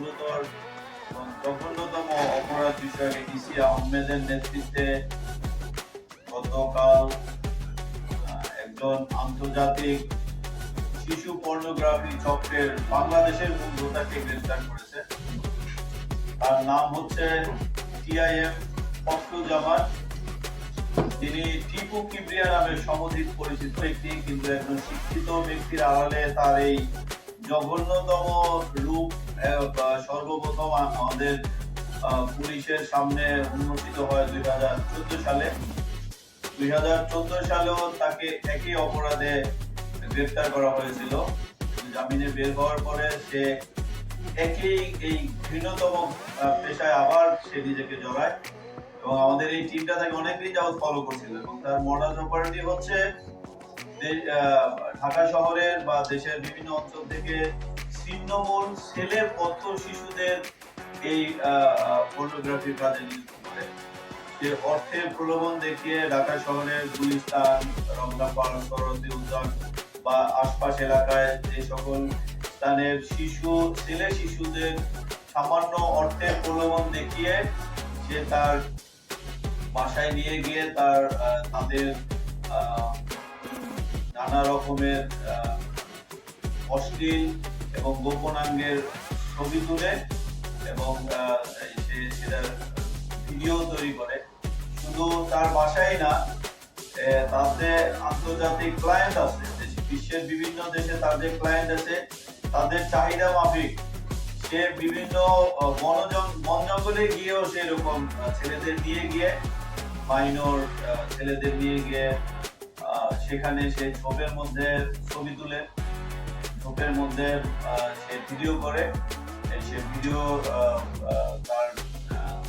গুরুতর জঘন্যতম অপরাধ বিষয়ে ডিসি আহমেদের নেতৃত্বে গতকাল একজন আন্তর্জাতিক শিশু পর্নোগ্রাফি চক্রের বাংলাদেশের মূল যোদ্ধাকে গ্রেফতার করেছে। তার নাম হচ্ছে টিআইএম ফখরুল জামান তিনি টিপু কিবরিয়া নামে সমধিক পরিচিত একটি, কিন্তু একজন শিক্ষিত ব্যক্তির আড়ালে তার এই জঘন্যতম রূপ সর্বপ্রথম আমাদের পুলিশের সামনে উন্মোচিত হয় দুই হাজার চোদ্দ সালে। দুই হাজার চোদ্দ সালেও তাকে একই অপরাধে গ্রেফতার করা হয়েছিল। জামিনে বের হওয়ার পরে সে একই এই ঘৃণতম পেশায় আবার সে নিজেকে জড়ায়। এবং আমাদের এই টিমটা তাকে অনেকদিন যাবত ফলো করছিল এবং তার মডাল অপারেটিভ হচ্ছে ঢাকা শহরের বা দেশের বিভিন্ন অঞ্চল থেকে ছিন্নমূল ছেলে পথ শিশুদের এই ফটোগ্রাফির কাজে নিযুক্ত করে। সে অর্থের প্রলোভন দেখিয়ে ঢাকা শহরের সরস্বতী উদ্যান বা আশপাশ এলাকায় যে সকল স্থানের শিশু, ছেলে শিশুদের সামান্য অর্থের প্রলোভন দেখিয়ে সে তার বাসায় নিয়ে গিয়ে তার তাদের নানা রকমের অশ্লীল এবং গোপনাঙ্গের ছবি তুলে এবং সেটার ভিডিও তৈরি করে। শুধু তার বাসায় না তাতে আন্তর্জাতিক ক্লায়েন্ট আছে বিশ্বের বিভিন্ন দেশে তাদের ক্লায়েন্ট আছে, তাদের চাহিদা মাফিক। সে বিভিন্ন বন জঙ্গলে গিয়েও সেরকম ছেলেদের নিয়ে গিয়ে মাইনর ছেলেদের নিয়ে গিয়ে সেখানে সে ছোপের মধ্যে ছবি তুলে। ছোপের মধ্যে সে ভিডিও করে সে ভিডিও তার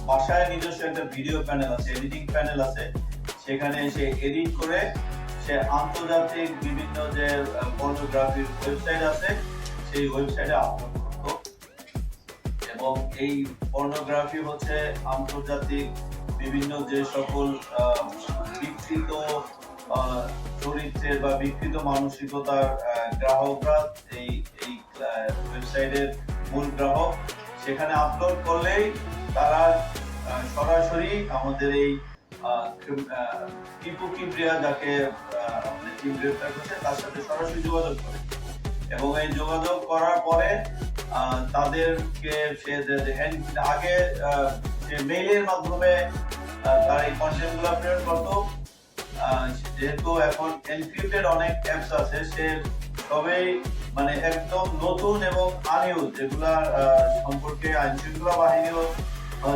বাসায় নিজস্ব একটা ভিডিও প্যানেল আছে এডিটিং প্যানেল আছে। সেখানে সে এডিট করে, সে আন্তর্জাতিক বিভিন্ন যে পর্নোগ্রাফির ওয়েবসাইট আছে, সেই ওয়েবসাইটে আপলোড করতো। এবং এই পর্নোগ্রাফি হচ্ছে আন্তর্জাতিক বিভিন্ন যে সকল বিকৃত চরিত্রের বা বিকৃত মানসিকতার গ্রাহকরা এই এই ওয়েবসাইটের মূল গ্রাহক। সেখানে আপলোড করলেই তারা সরাসরি আমাদের এই টিপু কিবরিয়া যাকে আমাদের টিম গ্রেফতার করছে, তার সাথে সরাসরি যোগাযোগ করে। এবং এই যোগাযোগ করার পরে তাদেরকে সে আগে সে মেইলের মাধ্যমে তার এই কন্টেন্টগুলো প্রেরণ করতো যেহেতু এখন এনক্রিপ্টেড অনেক অ্যাপস আছে, সে তবেই মানে একদম নতুন এবং আনিউজ যেগুলা সম্পর্কে আইন শৃঙ্খলা বাহিনীও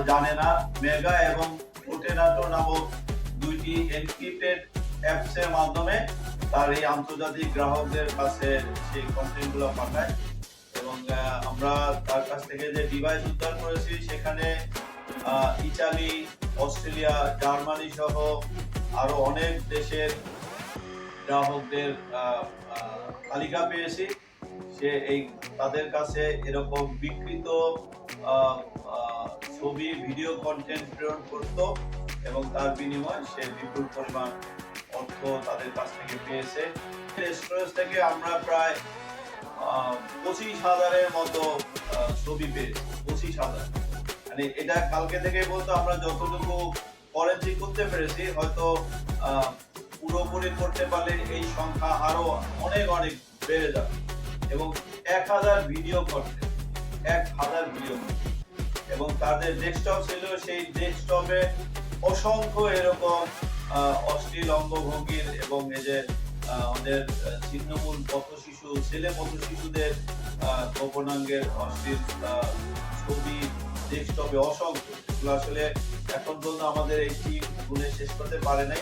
জানে না। মেগা এবং ওটেনাটো নামক দুইটি এনক্রিপ্টেড অ্যাপস এর মাধ্যমে তার এই আন্তর্জাতিক গ্রাহকদের কাছে সেই কন্টেন্টগুলো পাঠায়। এবং আমরা তার কাছ থেকে যে ডিভাইস উদ্ধার করেছি, সেখানে ইতালি, অস্ট্রেলিয়া, জার্মানি সহ আরও অনেক দেশের গ্রাহকদের তালিকা পেয়েছি। সে এই, তাদের কাছে এরকম বিকৃত ছবি, ভিডিও কন্টেন্ট প্রেরণ করত এবং তার বিনিময়ে সে বিপুল পরিমাণ অর্থ তাদের কাছ থেকে পেয়েছে। স্টোরেজ থেকে আমরা প্রায় পঁচিশ হাজারের মতো ছবি পেয়েছি, পঁচিশ হাজার। মানে এটা কালকে থেকে বলতো, আমরা যতটুকু ফরেন্সিক করতে পেরেছি হয়তো পুরোপুরি করতে পারলে এই সংখ্যা আরও অনেক অনেক বেড়ে যাবে। এবং এক হাজার ভিডিও করতে এক হাজার ভিডিও এবং তাদের ডেস্কটপ ছিল সেই ডেস্কটপে অসংখ্য এরকম অশ্লীল অঙ্গভঙ্গির এবং এই যে আমাদের ছিন্নমূল পথ শিশু ছেলে পথ শিশুদের গোপনাঙ্গের অশ্লীল আহ, ডেস্কটপে অসংখ্য। এগুলো আসলে এখন পর্যন্ত আমাদের এই টিম গুনে শেষ করতে পারে নাই।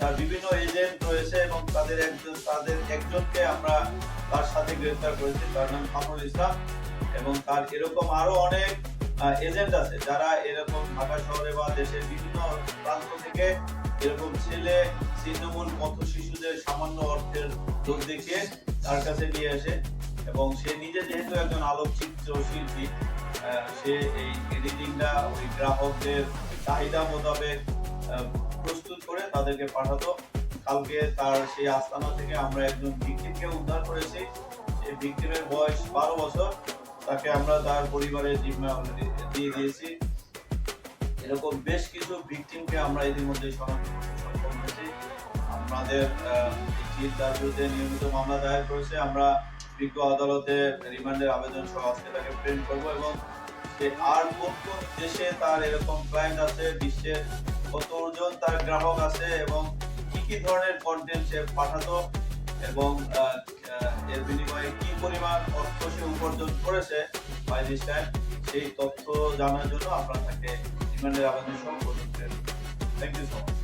তার বিভিন্ন এজেন্ট রয়েছে এবং তাদের একজন তাদের একজনকে আমরা তার সাথে গ্রেফতার করেছি। তার নাম কামরুল ইসলাম এবং তার এরকম আরও অনেক এজেন্ট আছে যারা এরকম ঢাকা শহরে বা দেশের বিভিন্ন প্রান্ত থেকে এরকম ছেলে ছিন্নমূল পথ শিশুদের সামান্য অর্থের লোক দেখিয়ে তার কাছে নিয়ে আসে। এবং সে নিজে যেহেতু একজন আলোকচিত্র শিল্পী সে এই এডিটিংটা ওই গ্রাহকদের চাহিদা মোতাবেক প্রস্তুত করে তাদেরকে পাঠাতো। কালকে তার সেই আস্তানা থেকে আমরা একজন ভিকটিমকে উদ্ধার করেছি। সেই ভিকটিমের বয়স বারো বছর। তাকে আমরা তার পরিবারের জিম্মা দিয়ে দিয়েছি। এরকম বেশ কিছু ভিকটিমকে আমরা ইতিমধ্যে শনাক্ত আমাদের টিম বিরুদ্ধে নিয়মিত মামলা দায়ের করেছে। আমরা বিজ্ঞ আদালতে রিমান্ডের আবেদন সহ আজকে তাকে প্রেরণ করব এবং যে আর কোন কোন দেশে তার এরকম ক্লায়েন্ট আছে বিশ্বের কতজন তার গ্রাহক আছে এবং কি কি ধরনের কন্টেন্ট সে পাঠাতো এবং এর বিনিময়ে কি পরিমাণ অর্থ সে উপার্জন করেছে বাই দিস টাইম সেই তথ্য জানার জন্য আমরা তাকে রিমান্ডের আবেদন সহ করতে থ্যাংক ইউ সো মাচ